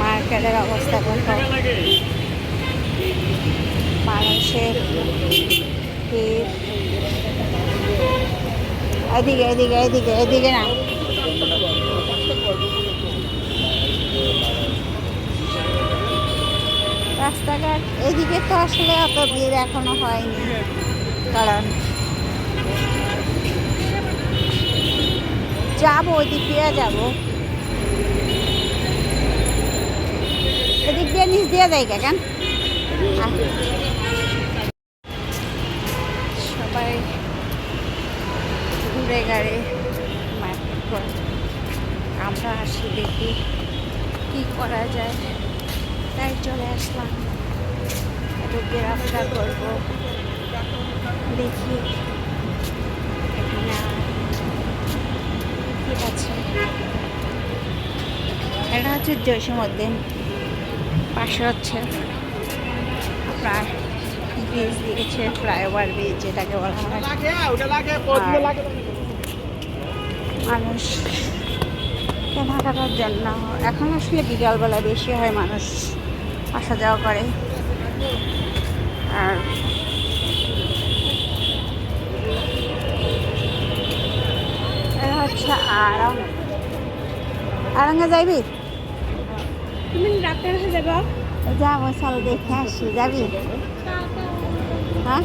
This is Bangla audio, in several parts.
মার্কেটের অবস্থা দেখো মানুষের এদিকে এদিকে এদিকে এদিকে না। রাস্তাঘাট, এদিকে তো আসলে অত ভিড় এখনও হয়নি। কারণ যাব, ওই দিক দিয়ে যাব। এদিক দিয়ে নিচ দিয়ে যাই কেন? সবাই ঘুরে গাড়ে মার্কেট করে। আমরা আসি দেখি কি করা যায়। তাই চলে আসলাম। একটু ঘোরাফেরা করব। দেখি এখানে আর কি আছে এটা হচ্ছে জসীমউদ্দিন পাশে হচ্ছে আপনার ব্রিজ দিয়েছে ফ্লাইওভার ব্রিজ যেটাকে বলা হয়। মানুষ কেনাকাটার জন্য, এখন আসলে বিকালবেলা বেশি হয় মানুষ আসা যাওয়া করে। আর এটা হচ্ছে আরাম। আরাঙ্গে যাইবি তুমি ডাক্তার কাছে যাবা। যাব চল দেখে আসি। যাবি? হ্যাঁ?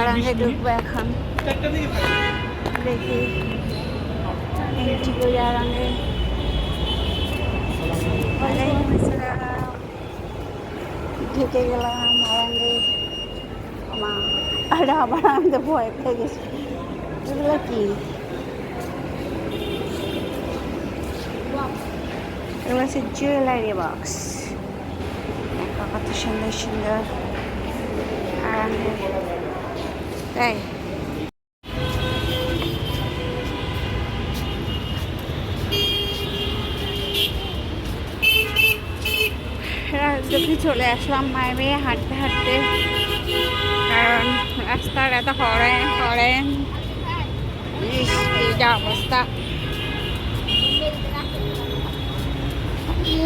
আরাঙ্গে ঢুকবো এখন। দেখি। এন্ট্রি করে আরাঙ্গে ওয়ালাইকুম ঢুকে গেলাম আরাঙ্গে মা আরে আবার আমি তো ভয় পেয়ে গেছি। এগুলো কি? এগুলো হচ্ছে জুয়েলারি বক্স কত সুন্দর সুন্দর। তাই রাজদুখি চলে আসলাম মায়ের মেয়ে হাঁটতে হাঁটতে। কারণ রাস্তার এত হরেন হরেন। ইস, অবস্থা।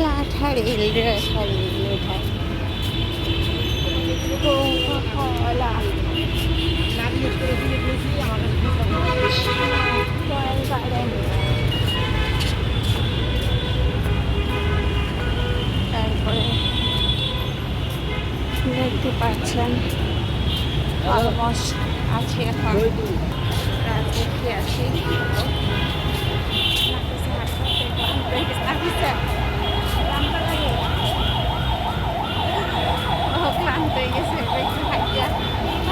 লাঠারি লাঠারি লাঠারি কোকা-কোলা রয়্যাল গার্ডেন তারপরে দেখতে পাচ্ছেন অলমোস্ট আছে এখন। দেখে আসি গেছে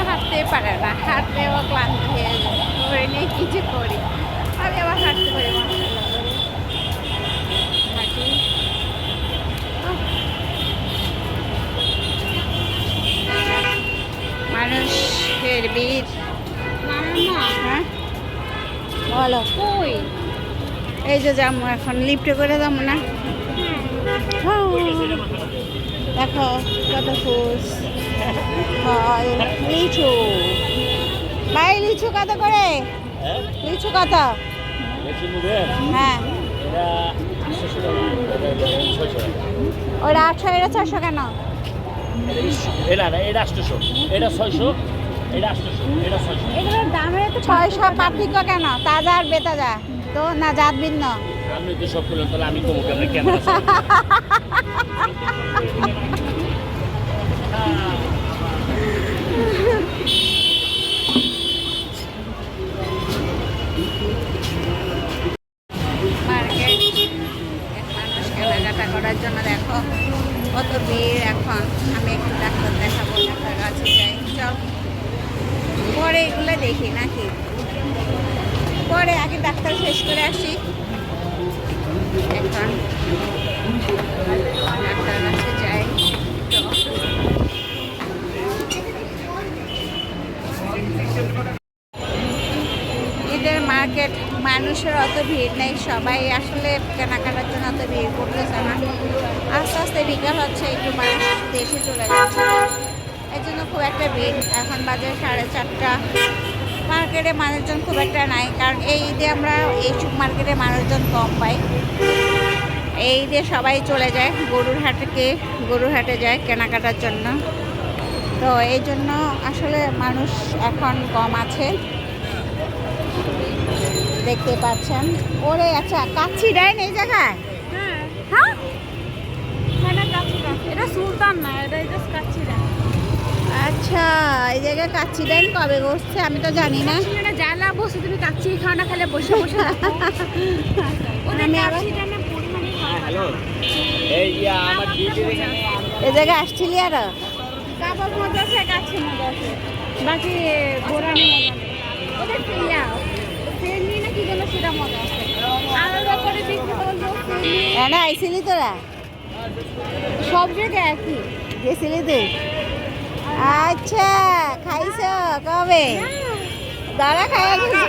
হাঁটতে পারে না হাঁটলেও ক্লান্ত হয়ে যায় নিয়ে কিছু করি আমি আবার এই যে যাব এখন লিফটে করে যাব না? হ্যাঁ। দেখো কত ফল লিচু। ভাই লিচু কত করে? লিচু কত? হ্যাঁ। ওটা আটশো এটা ছশো কেন? এটা না এটা আটশোশো এটা ছয়শো এগুলোর দামে তো ছয়শো পার্থক্য কেন? তাজা আর বেতাজা। তো না জাত ভিন্ন আমি তো সব করলেন তাহলে আমি কমুক আপনি কেন ঈদের মার্কেট, মানুষের অত ভিড় নেই, সবাই আসলে কেনাকাটার জন্য অত ভিড় করতেছে না। আস্তে আস্তে বিকাল হচ্ছে, একটু মানুষ দেশে চলে যাচ্ছে। এই জন্য খুব একটা ভিড়। এখন বাজে সাড়ে চারটা। মার্কেটে মানুষজন খুব একটা নাই, কারণ এই ঈদে আমরা এইসব মার্কেটে মানুষজন কম পাই। এই ঈদে সবাই চলে যায়, গরুর হাটকে, গরুর হাটে যায় কেনাকাটার জন্য। তো এই জন্য আসলে মানুষ এখন কম আছে। দেখতে পাচ্ছেন। ওরে আচ্ছা কাচ্ছি দেয় এই জায়গায়। হ্যাঁ। হ্যাঁ? এটা সুলতান না এটা জাস্ট কাচ্ছিরা আচ্ছা এই জায়গায় কাচ্ছি দেন কবে বসছে আমি তো জানি না। এটা জ্বালা বসে তুমি কাচ্ছি খাও না খেলে বসে হ্যাঁ ইয়া এই জায়গায় আসছিলি আরও? কাবাব মজা আছে কাচ্ছি মজা আছে। বাকি বোরানি মজা ওদের ইয়া ফেরনি না কি যেন সেটা মজা আছে? আলাদা করে বিক্রি করল ফেরনি এনে আইছিলি তোরা সব জায়গায় একই। গেছিলি তুই আচ্ছা খাইছ কবে? দাঁড়া গেছে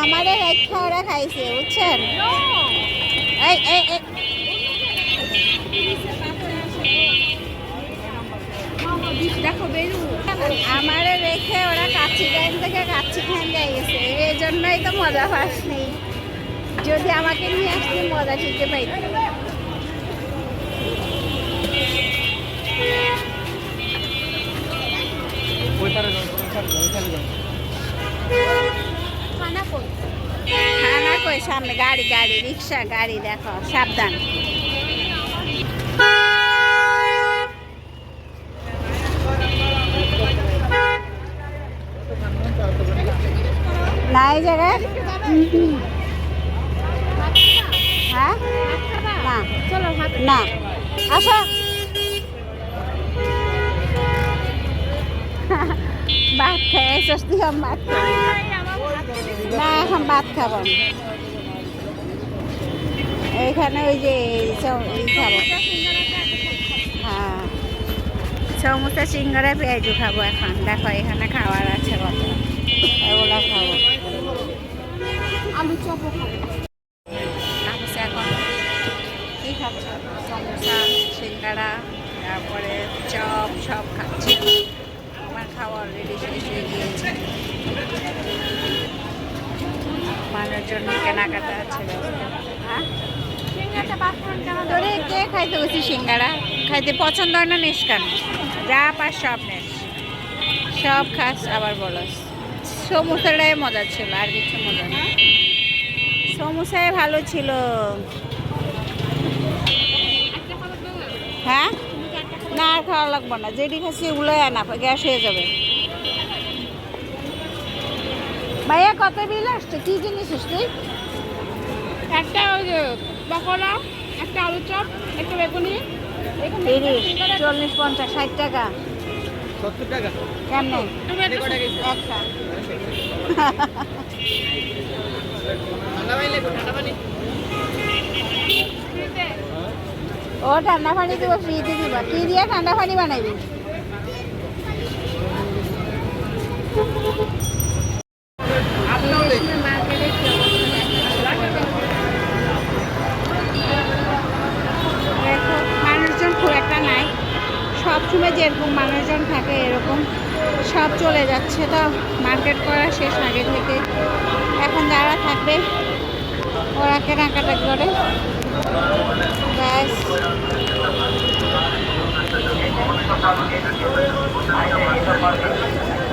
আমাদের রেখা ওরা খাইছে বুঝছেন? এই এই এই দেখো বেরু আমারে রেখে ওরা কাচ্চি টাইম থেকে খান যাই গেছে। এই জন্যই তো মজা পাসনি যদি আমাকে নিয়ে আসলে মজা ঠিকই পাইতে। খানা কই? সামনে গাড়ি গাড়ি, রিক্সা, গাড়ি, দেখো, সাবধান না এই জায়গায় হ্যাঁ না চলো হাত না আসো ভাত খেয়ে সস্তি হম ভাত খাই। না এখন খাব ওই যে হ্যাঁ। সমোসা সিঙ্গারা পেঁয়াজু খাব এখন। দেখো এখানে খাবার আছে কত। এগুলো খাব। আলু তারপরে এখন কী খাচ্ছ? সমোসা সিঙ্গারা তারপরে চপ সব খাচ্ছি। আমার খাওয়া অলরেডি শেষ হয়ে গিয়েছে। মানুষজন কেনাকাটা আছে ব্যস্ত। হ্যাঁ? কে খাইতে বসি সিঙ্গারা? খাইতে পছন্দ হয় না নিস কেন? যা পাস সব নেস। সব খাস আবার বলস। সমোসাটাই মজা ছিল আর কিছু মজা না সমোসাই ভালো ছিল? হ্যাঁ? না আর খাওয়া লাগবে না। যেটি খাচ্ছি এগুলোই আনা গ্যাস হয়ে যাবে। ভাইয়া কত বিল আসছে? কি জিনিস তুই একটা ওই যে পকোড়া একটা আলু চপ একটা বেগুনি। তিরিশ চল্লিশ পঞ্চাশ ষাট টাকা। সত্তর টাকা? কেমনে? ফ্রিতে। ও ঠান্ডা পানি দিব ফ্রিতে দিবা। কি দিয়ে ঠান্ডা পানি বানাইবি মানুষজন খুব একটা নাই। সব সময় যেরকম মানুষজন থাকে, এরকম সব চলে যাচ্ছে তো। মার্কেট করা শেষ আগে থেকে। এখন যারা থাকবে, ওরা কেনাকাটা করে। ব্যাস।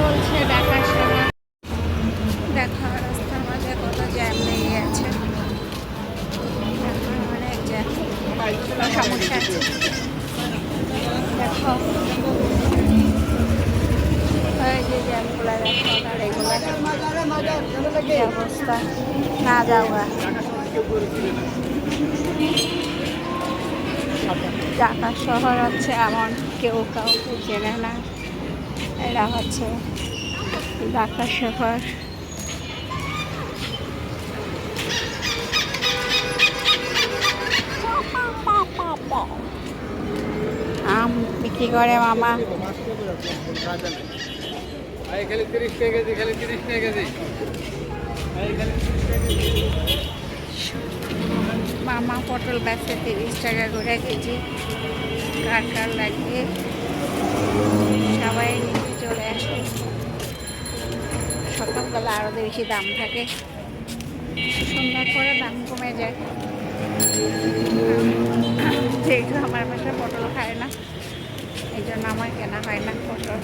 চলছে দেখার সময়। দেখা রাস্তার মাঝে কত জ্যাম লেগে আছে। অনেক মানে জ্যাম। সমস্যা আছে। দেখো যে জ্যামগুলো দেখো গাড়িগুলো অবস্থা? না যাওয়া। ঢাকা শহর হচ্ছে এমন, কেউ কাউকে চেনে না। এরা হচ্ছে ঢাকা শহর আম বিক্রি করে মামা। খালি তিরিশ টাকা খালি তিরিশ টাকা মামা পটল বেচে তিরিশ টাকা করে কেজি। কার কার লাগবে আরও বেশি দাম থাকে। সন্ধ্যার পরে দাম কমে যায়। যেহেতু আমার বাসায় পটল খায় না, এই জন্য আমার কেনা হয় না পটল।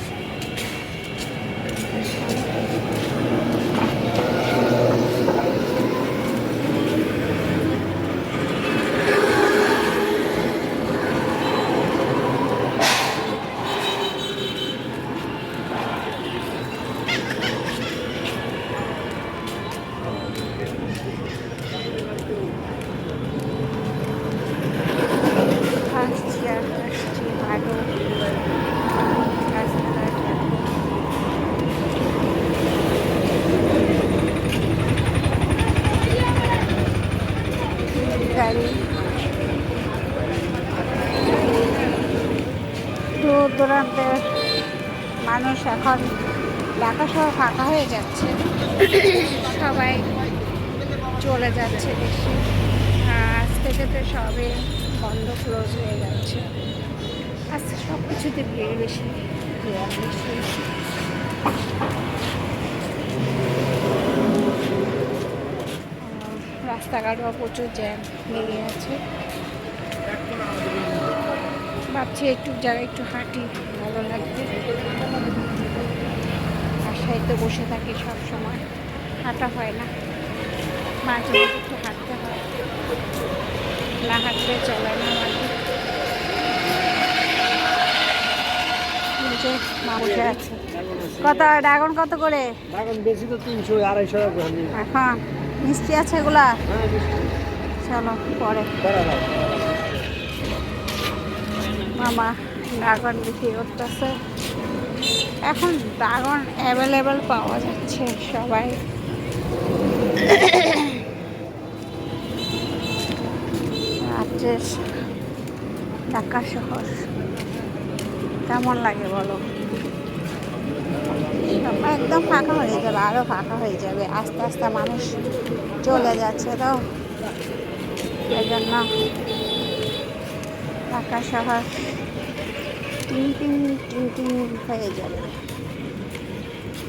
দূর দূরান্তের মানুষ এখন ঢাকা শহর ফাঁকা হয়ে যাচ্ছে। সবাই চলে যাচ্ছে দেশে আর আজ থেকে সবে বন্ধ ক্লোজ হয়ে যাচ্ছে। আজকে সব কিছুতে ভিড় বেশি। ভিড় বেশি রাস্তাঘাটও প্রচুর জ্যাম লেগে আছে। ভাবছি একটু জায়গায় একটু হাঁটি ভালো লাগবে। বাসায় তো বসে থাকি সব সময় হাঁটা হয় না। মাঝে মাঝে একটু হাঁটতে হয়। না হাঁটলে চলে না আছে। কত ড্রাগন কত করে? বেশি তো তিনশো আড়াইশো টাকা মিষ্টি আছে এগুলা? চলো পরে। মামা ড্রাগন বিক্রি করতেছে। এখন ড্রাগন অ্যাভেলেবেল পাওয়া যাচ্ছে সবাই। ঢাকা শহর। কেমন লাগে বলো? একদম ফাঁকা হয়ে যাবে আরও ফাঁকা হয়ে যাবে। আস্তে আস্তে মানুষ চলে যাচ্ছে তো। এই জন্য ঢাকা শহর। টিন টিন টিন টিন হয়ে যাবে।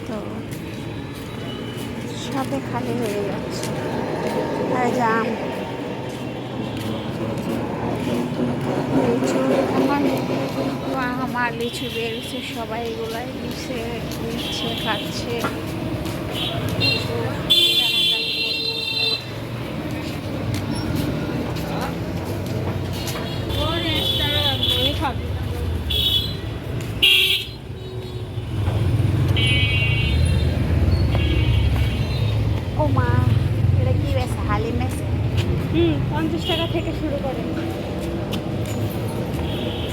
তো সবে খালি হয়ে যাচ্ছে। আর লিচু, আমার আমার লিচু বেরিয়েছে সবাই এগুলাই নিচ্ছে নিচ্ছে খাচ্ছে লিচু কেনাকাটি করছে। ও মা এটা কি বেছে হালিম বেছে হুম পঞ্চাশ টাকা থেকে শুরু করে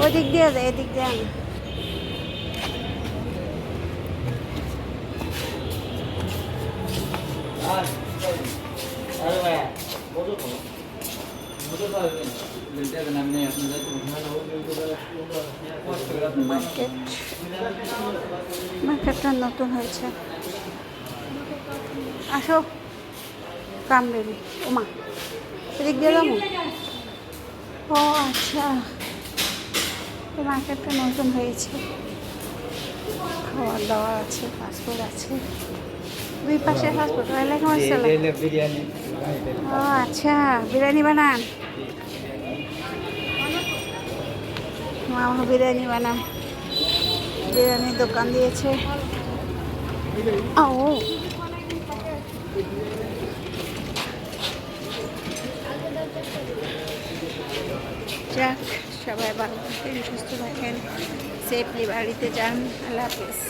ওদিক দিয়ে যায় এদিক দিয়ে না মার্কেট মার্কেটটা নতুন হয়েছে। আসো কামবেরি ওমা এদিক দিয়ে যাব? ও আচ্ছা এই মার্কেটটা নতুন হয়েছে। খাবার দাবার আছে পাসপোর্ট আছে। দুই পাশে পাসপোর্ট ওয়ালাইকুম আসসালাম ও আচ্ছা বিরিয়ানি বানান। মামা বিরিয়ানি বানাম। বিরিয়ানির দোকান দিয়েছে। ও যাক সবাই ভালো থাকেন সুস্থ থাকেন। সেফলি বাড়িতে যান। আল্লাহ হাফিজ।